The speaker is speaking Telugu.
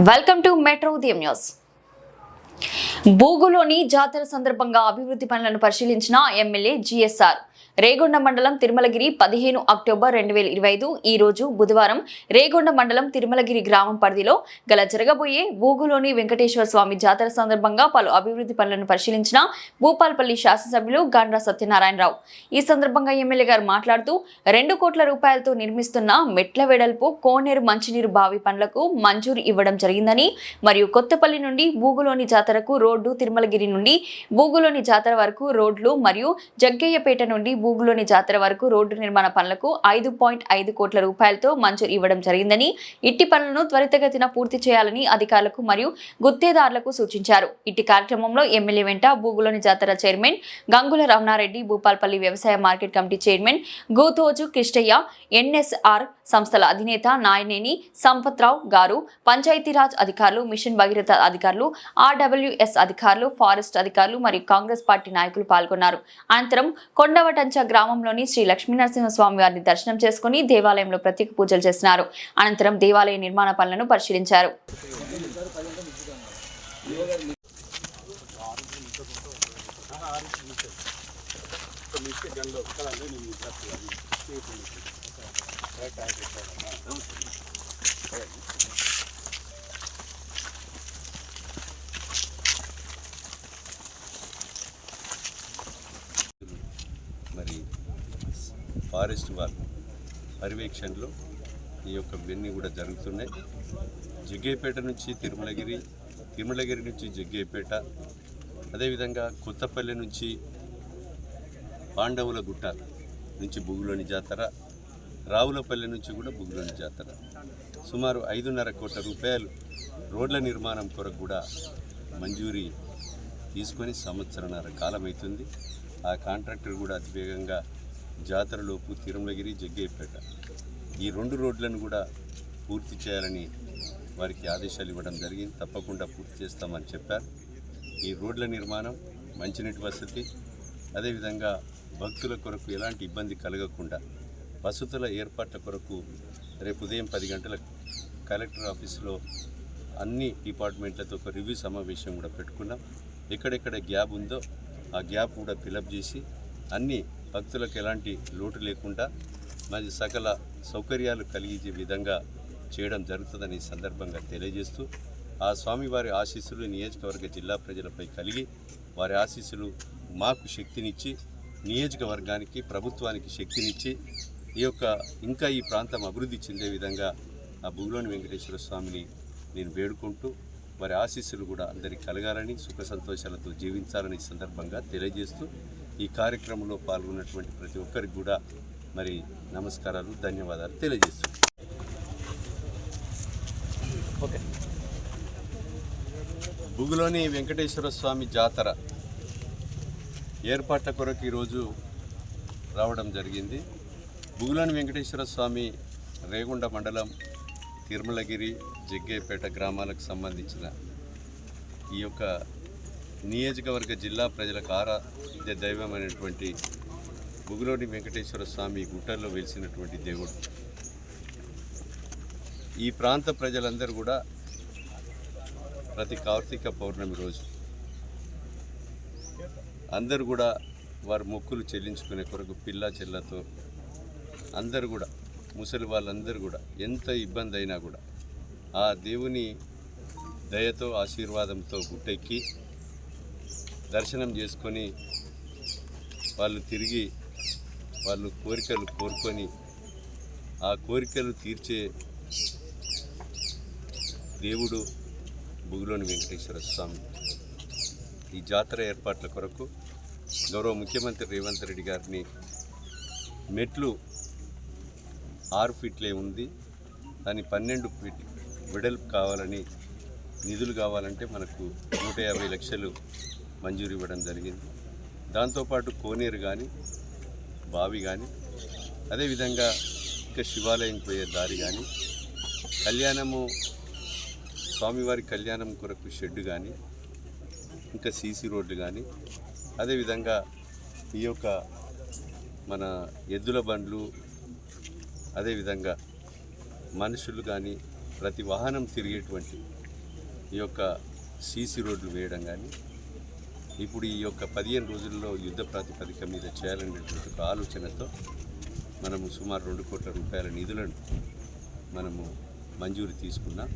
వెల్కమ్ టు మెట్రో ఉదయం న్యూస్ బూగులోని జాతర సందర్భంగా అభివృద్ధి పనులను పరిశీలించిన ఎమ్మెల్యే జిఎస్ఆర్. రేగొండ మండలం తిరుమలగిరి పదిహేను అక్టోబర్ రెండు వేల ఇరవై ఐదు ఈ రోజు బుధవారం రేగొండ మండలం తిరుమలగిరి గ్రామం పరిధిలో గల జరగబోయే బూగులోని వెంకటేశ్వర స్వామి జాతర సందర్భంగా పలు అభివృద్ధి పనులను పరిశీలించిన భూపాల్పల్లి శాసనసభ్యులు గండ్ర సత్యనారాయణరావు. ఈ సందర్భంగా ఎమ్మెల్యే గారు మాట్లాడుతూ రెండు కోట్ల రూపాయలతో నిర్మిస్తున్న మెట్ల వెడల్పు కోనేరు మంచినీరు బావి పనులకు మంజూరు ఇవ్వడం జరిగిందని మరియు కొత్తపల్లి నుండి బూగులోని జాతరకు రోడ్డు తిరుమలగిరి నుండి బూగులోని జాతర వరకు రోడ్లు మరియు జగ్గయ్యపేట నుండి బూగులోని జాతర వరకు రోడ్డు నిర్మాణ పనులకు ఐదు పాయింట్ ఐదు కోట్ల రూపాయలతో మంజూరు ఇవ్వడం జరిగిందని ఇట్టి పనులను త్వరితగతిన పూర్తి చేయాలని అధికారులకు మరియు గుత్తేదారులకు సూచించారు. ఇట్టి కార్యక్రమంలో ఎమ్మెల్యే వెంట బూగులోని జాతర చైర్మన్ గంగుల రమణారెడ్డి భూపాల్పల్లి వ్యవసాయ market committee chairman Gotoju Krishnaiah NSR సంస్థల అధినేత నాయనేని సంపత్రావు గారు పంచాయతీరాజ్ అధికారులు మిషన్ భగీరథ అధికారులు ఆర్డబ్ల్యూఎస్ అధికారులు ఫారెస్ట్ అధికారులు మరియు కాంగ్రెస్ పార్టీ నాయకులు పాల్గొన్నారు. అనంతరం కొండవటం కొండవటంచ గ్రామంలోని శ్రీ లక్ష్మీనరసింహస్వామి వారిని దర్శనం చేసుకుని దేవాలయంలో ప్రత్యేక పూజలు చేసినారు. అనంతరం దేవాలయ నిర్మాణ పనులను పరిశీలించారు. మరి ఫారెస్ట్ వాళ్ళ పర్యవేక్షణలో ఈ యొక్క ఇవన్నీ కూడా జరుగుతున్నాయి. జగ్గేపేట నుంచి తిరుమలగిరి తిరుమలగిరి నుంచి జగ్గేపేట అదేవిధంగా కొత్తపల్లి నుంచి పాండవుల గుట్ట నుంచి బుగులోని జాతర రావులపల్లి నుంచి కూడా బుగులోని జాతర. సుమారు ఐదున్నర కోట్ల రూపాయలు రోడ్ల నిర్మాణం కొరకు కూడా మంజూరీ తీసుకొని సంవత్సరన్నర కాలం అవుతుంది ఆ కాంట్రాక్టర్ కూడా అతివేగంగా జాతరలోపు తిరుమలగిరి జగ్గేపేట ఈ రెండు రోడ్లను కూడా పూర్తి చేయాలని వారికి ఆదేశాలు ఇవ్వడం జరిగింది. తప్పకుండా పూర్తి చేస్తామని చెప్పారు. ఈ రోడ్ల నిర్మాణం మంచినీటి వసతి అదేవిధంగా భక్తుల కొరకు ఎలాంటి ఇబ్బంది కలగకుండా వసతుల ఏర్పాట్ల కొరకు రేపు ఉదయం పది గంటలకు కలెక్టర్ ఆఫీసులో అన్ని డిపార్ట్మెంట్లతో ఒక రివ్యూ సమావేశం కూడా పెట్టుకున్నాం. ఎక్కడెక్కడ గ్యాప్ ఉందో ఆ గ్యాప్ కూడా ఫిలప్ చేసి అన్ని భక్తులకు ఎలాంటి లోటు లేకుండా మరి సకల సౌకర్యాలు కలిగించే విధంగా చేయడం జరుగుతుందని సందర్భంగా తెలియజేస్తూ ఆ స్వామివారి ఆశీస్సులు నియోజకవర్గ జిల్లా ప్రజలపై కలిగి వారి ఆశీస్సులు మాకు శక్తినిచ్చి నియోజకవర్గానికి ప్రభుత్వానికి శక్తినిచ్చి ఈ యొక్క ఇంకా ఈ ప్రాంతం అభివృద్ధి చెందే విధంగా ఆ భూలోని వెంకటేశ్వర స్వామిని నేను వేడుకుంటూ వారి ఆశీస్సులు కూడా అందరికి కలగాలని సుఖ సంతోషాలతో జీవించాలని సందర్భంగా తెలియజేస్తూ ఈ కార్యక్రమంలో పాల్గొన్నటువంటి ప్రతి ఒక్కరికి కూడా మరి నమస్కారాలు ధన్యవాదాలు తెలియజేస్తున్నాను. బుగులోని వెంకటేశ్వర స్వామి జాతర ఏర్పాట్ల కొరకు ఈరోజు రావడం జరిగింది. బుగులోని వెంకటేశ్వర స్వామి రేగుండ మండలం తిరుమలగిరి జగ్గేపేట గ్రామాలకు సంబంధించిన ఈ యొక్క నియోజకవర్గ జిల్లా ప్రజలకు ఆరాధ్య దైవమైనటువంటి బుగులోని వెంకటేశ్వర స్వామి గుట్టల్లో వెలిసినటువంటి దేవుడు. ఈ ప్రాంత ప్రజలందరూ కూడా ప్రతి కార్తీక పౌర్ణమి రోజు అందరూ కూడా వారి మొక్కులు చెల్లించుకునే కొరకు పిల్ల చెల్లతో అందరు కూడా ముసలి వాళ్ళందరూ కూడా ఎంత ఇబ్బంది అయినా కూడా ఆ దేవుని దయతో ఆశీర్వాదంతో గుట్టెక్కి దర్శనం చేసుకొని వాళ్ళు తిరిగి వాళ్ళు కోరికలు కోరుకొని ఆ కోరికలు తీర్చే దేవుడు బుగులోని వెంకటేశ్వర స్వామి. ఈ జాతర ఏర్పాట్ల కొరకు గౌరవ ముఖ్యమంత్రి రేవంత్ రెడ్డి గారిని మెట్లు ఆరు ఫీట్లే ఉంది. దాని పన్నెండు ఫీట్ వెడల్పు కావాలని నిధులు కావాలంటే మనకు నూట యాభై లక్షలు మంజూరు ఇవ్వడం జరిగింది. దాంతోపాటు కోనేరు కానీ బావి కానీ అదేవిధంగా ఇంకా శివాలయం పోయే దారి కానీ కళ్యాణము స్వామివారి కళ్యాణం కొరకు షెడ్ కానీ ఇంకా సీసీ రోడ్లు కానీ అదేవిధంగా ఈ యొక్క మన ఎద్దుల బండ్లు అదేవిధంగా మనుషులు కానీ ప్రతి వాహనం తిరిగేటువంటి ఈ యొక్క సీసీ రోడ్లు వేయడం కానీ ఇప్పుడు ఈ యొక్క పదిహేను రోజుల్లో యుద్ధ ప్రాతిపదిక మీద చేయాలనేటువంటి ఒక ఆలోచనతో మనము సుమారు రెండు కోట్ల రూపాయల నిధులను మనము మంజూరు తీసుకున్నాం.